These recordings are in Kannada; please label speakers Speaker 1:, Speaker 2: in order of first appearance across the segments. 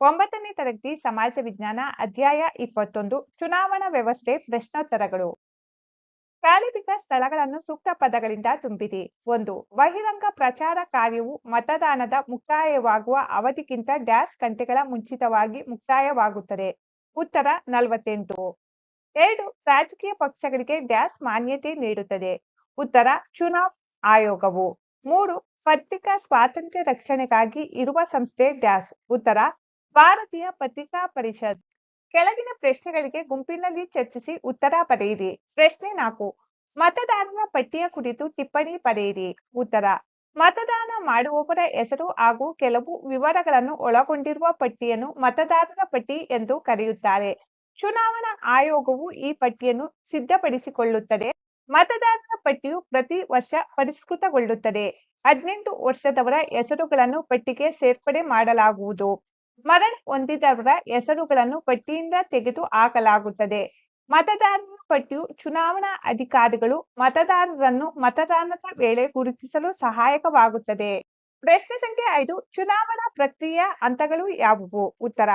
Speaker 1: ಒಂಬತ್ತನೇ ತರಗತಿ ಸಮಾಜ ವಿಜ್ಞಾನ ಅಧ್ಯಾಯ ಇಪ್ಪತ್ತೊಂದು, ಚುನಾವಣಾ ವ್ಯವಸ್ಥೆ, ಪ್ರಶ್ನೋತ್ತರಗಳು. ಕಾಲಿಬಿದ್ದ ಸ್ಥಳಗಳನ್ನು ಸೂಕ್ತ ಪದಗಳಿಂದ ತುಂಬಿದೆ. ಒಂದು, ಬಹಿರಂಗ ಪ್ರಚಾರ ಕಾರ್ಯವು ಮತದಾನದ ಮುಕ್ತಾಯವಾಗುವ ಅವಧಿಗಿಂತ ಡ್ಯಾಶ್ ಗಂಟೆಗಳ ಮುಂಚಿತವಾಗಿ ಮುಕ್ತಾಯವಾಗುತ್ತದೆ. ಉತ್ತರ, ನಲವತ್ತೆಂಟು. ಎರಡು, ರಾಜಕೀಯ ಪಕ್ಷಗಳಿಗೆ ಡ್ಯಾಶ್ ಮಾನ್ಯತೆ ನೀಡುತ್ತದೆ. ಉತ್ತರ, ಚುನಾವ್ ಆಯೋಗವು. ಮೂರು, ಪತ್ರಿಕಾ ಸ್ವಾತಂತ್ರ್ಯ ರಕ್ಷಣೆಗಾಗಿ ಇರುವ ಸಂಸ್ಥೆ ಡ್ಯಾಶ್. ಉತ್ತರ ಭಾರತೀಯ ಪತ್ರಿಕಾ ಪರಿಷತ್. ಕೆಳಗಿನ ಪ್ರಶ್ನೆಗಳಿಗೆ ಗುಂಪಿನಲ್ಲಿ ಚರ್ಚಿಸಿ ಉತ್ತರ ಪಡೆಯಿರಿ. ಪ್ರಶ್ನೆ ನಾಲ್ಕು. ಮತದಾರರ ಪಟ್ಟಿಯ ಕುರಿತು ಟಿಪ್ಪಣಿ ಪಡೆಯಿರಿ. ಉತ್ತರ. ಮತದಾನ ಮಾಡುವವರ ಹೆಸರು ಹಾಗೂ ಕೆಲವು ವಿವರಗಳನ್ನು ಒಳಗೊಂಡಿರುವ ಪಟ್ಟಿಯನ್ನು ಮತದಾರರ ಪಟ್ಟಿ ಎಂದು ಕರೆಯುತ್ತಾರೆ. ಚುನಾವಣಾ ಆಯೋಗವು ಈ ಪಟ್ಟಿಯನ್ನು ಸಿದ್ಧಪಡಿಸಿಕೊಳ್ಳುತ್ತದೆ. ಮತದಾರರ ಪಟ್ಟಿಯು ಪ್ರತಿ ವರ್ಷ ಪರಿಷ್ಕೃತಗೊಳ್ಳುತ್ತದೆ. ಹದಿನೆಂಟು ವರ್ಷದವರ ಹೆಸರುಗಳನ್ನು ಪಟ್ಟಿಗೆ ಸೇರ್ಪಡೆ ಮಾಡಲಾಗುವುದು. ಮರಣ ಹೊಂದಿದವರ ಹೆಸರುಗಳನ್ನು ಪಟ್ಟಿಯಿಂದ ತೆಗೆದು ಹಾಕಲಾಗುತ್ತದೆ. ಮತದಾರರ ಪಟ್ಟಿಯು ಚುನಾವಣಾ ಅಧಿಕಾರಿಗಳು ಮತದಾರರನ್ನು ಮತದಾನದ ವೇಳೆ ಗುರುತಿಸಲು ಸಹಾಯಕವಾಗುತ್ತದೆ. ಪ್ರಶ್ನೆ ಸಂಖ್ಯೆ ಐದು, ಚುನಾವಣಾ ಪ್ರಕ್ರಿಯೆಯ ಹಂತಗಳು ಯಾವುವು? ಉತ್ತರ,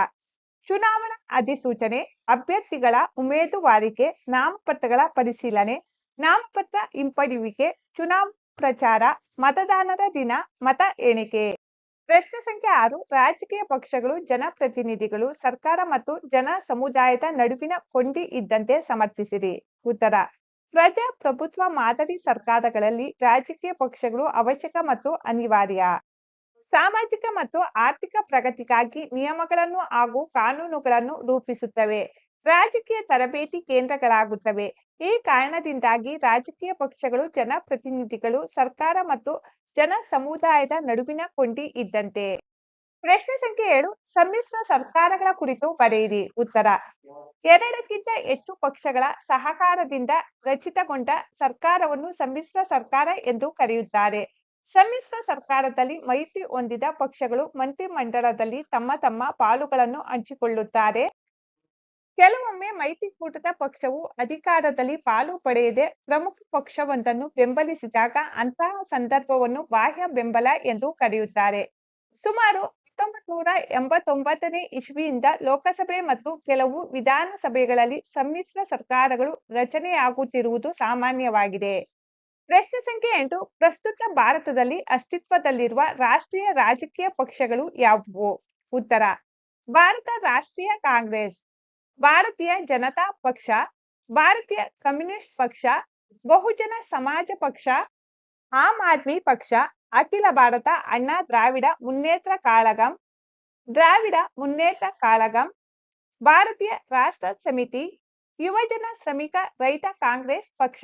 Speaker 1: ಚುನಾವಣಾ ಅಧಿಸೂಚನೆ, ಅಭ್ಯರ್ಥಿಗಳ ಉಮೇದುವಾರಿಕೆ, ನಾಮಪತ್ರಗಳ ಪರಿಶೀಲನೆ, ನಾಮಪತ್ರ ಹಿಂಪಡೆಯುವಿಕೆ, ಚುನಾವಣಾ ಪ್ರಚಾರ, ಮತದಾನದ ದಿನ, ಮತ ಎಣಿಕೆ. ಪ್ರಶ್ನೆ ಸಂಖ್ಯೆ ಆರು, ರಾಜಕೀಯ ಪಕ್ಷಗಳು, ಜನಪ್ರತಿನಿಧಿಗಳು, ಸರ್ಕಾರ ಮತ್ತು ಜನ ಸಮುದಾಯದ ನಡುವಿನ ಕೊಂಡಿ ಇದ್ದಂತೆ ಸಮರ್ಥಿಸಿರಿ. ಉತ್ತರ, ಪ್ರಜಾಪ್ರಭುತ್ವ ಮಾದರಿ ಸರ್ಕಾರಗಳಲ್ಲಿ ರಾಜಕೀಯ ಪಕ್ಷಗಳು ಅವಶ್ಯಕ ಮತ್ತು ಅನಿವಾರ್ಯ. ಸಾಮಾಜಿಕ ಮತ್ತು ಆರ್ಥಿಕ ಪ್ರಗತಿಗಾಗಿ ನಿಯಮಗಳನ್ನು ಹಾಗೂ ಕಾನೂನುಗಳನ್ನು ರೂಪಿಸುತ್ತವೆ. ರಾಜಕೀಯ ತರಬೇತಿ ಕೇಂದ್ರಗಳಾಗುತ್ತವೆ. ಈ ಕಾರಣದಿಂದಾಗಿ ರಾಜಕೀಯ ಪಕ್ಷಗಳು, ಜನಪ್ರತಿನಿಧಿಗಳು, ಸರ್ಕಾರ ಮತ್ತು ಜನ ಸಮುದಾಯದ ನಡುವಿನ ಕೊಂಡಿ ಇದ್ದಂತೆ. ಪ್ರಶ್ನೆ ಸಂಖ್ಯೆ ಏಳು, ಸಮ್ಮಿಶ್ರ ಸರ್ಕಾರಗಳ ಕುರಿತು ಬರೆಯಿರಿ. ಉತ್ತರ, ಎರಡಕ್ಕಿಂತ ಹೆಚ್ಚು ಪಕ್ಷಗಳ ಸಹಕಾರದಿಂದ ರಚಿತಗೊಂಡ ಸರ್ಕಾರವನ್ನು ಸಮ್ಮಿಶ್ರ ಸರ್ಕಾರ ಎಂದು ಕರೆಯುತ್ತಾರೆ. ಸಮ್ಮಿಶ್ರ ಸರ್ಕಾರದಲ್ಲಿ ಮೈತ್ರಿ ಹೊಂದಿದ ಪಕ್ಷಗಳು ಮಂತ್ರಿಮಂಡಲದಲ್ಲಿ ತಮ್ಮ ತಮ್ಮ ಪಾಲುಗಳನ್ನು ಹಂಚಿಕೊಳ್ಳುತ್ತಾರೆ. ಕೆಲವೊಮ್ಮೆ ಮೈತ್ರಿಕೂಟದ ಪಕ್ಷವು ಅಧಿಕಾರದಲ್ಲಿ ಪಾಲು ಪಡೆಯದೆ ಪ್ರಮುಖ ಪಕ್ಷವೊಂದನ್ನು ಬೆಂಬಲಿಸಿದಾಗ ಅಂತಹ ಸಂದರ್ಭವನ್ನು ಬಾಹ್ಯ ಬೆಂಬಲ ಎಂದು ಕರೆಯುತ್ತಾರೆ. ಸುಮಾರು ಹತ್ತೊಂಬತ್ ನೂರ ಎಂಬತ್ತೊಂಬತ್ತನೇ ಇಸ್ವಿಯಿಂದ ಲೋಕಸಭೆ ಮತ್ತು ಕೆಲವು ವಿಧಾನಸಭೆಗಳಲ್ಲಿ ಸಮ್ಮಿಶ್ರ ಸರ್ಕಾರಗಳು ರಚನೆಯಾಗುತ್ತಿರುವುದು ಸಾಮಾನ್ಯವಾಗಿದೆ. ಪ್ರಶ್ನೆ ಸಂಖ್ಯೆ ಎಂಟು, ಪ್ರಸ್ತುತ ಭಾರತದಲ್ಲಿ ಅಸ್ತಿತ್ವದಲ್ಲಿರುವ ರಾಷ್ಟ್ರೀಯ ರಾಜಕೀಯ ಪಕ್ಷಗಳು ಯಾವುವು? ಉತ್ತರ, ಭಾರತ ರಾಷ್ಟ್ರೀಯ ಕಾಂಗ್ರೆಸ್. ಭಾರತೀಯ ಜನತಾ ಪಕ್ಷ, ಭಾರತೀಯ ಕಮ್ಯುನಿಸ್ಟ್ ಪಕ್ಷ, ಬಹುಜನ ಸಮಾಜ ಪಕ್ಷ, ಆಮ್ ಆದ್ಮಿ ಪಕ್ಷ, ಅಖಿಲ ಭಾರತ ಅಣ್ಣಾ ದ್ರಾವಿಡ ಮುನ್ನೇತ್ರ ಕಾಳಗಂ, ದ್ರಾವಿಡ ಮುನ್ನೇತ್ರ ಕಾಳಗಂ, ಭಾರತೀಯ ರಾಷ್ಟ್ರ ಸಮಿತಿ, ಯುವಜನ ಶ್ರಮಿಕ ರೈತ ಕಾಂಗ್ರೆಸ್ ಪಕ್ಷ.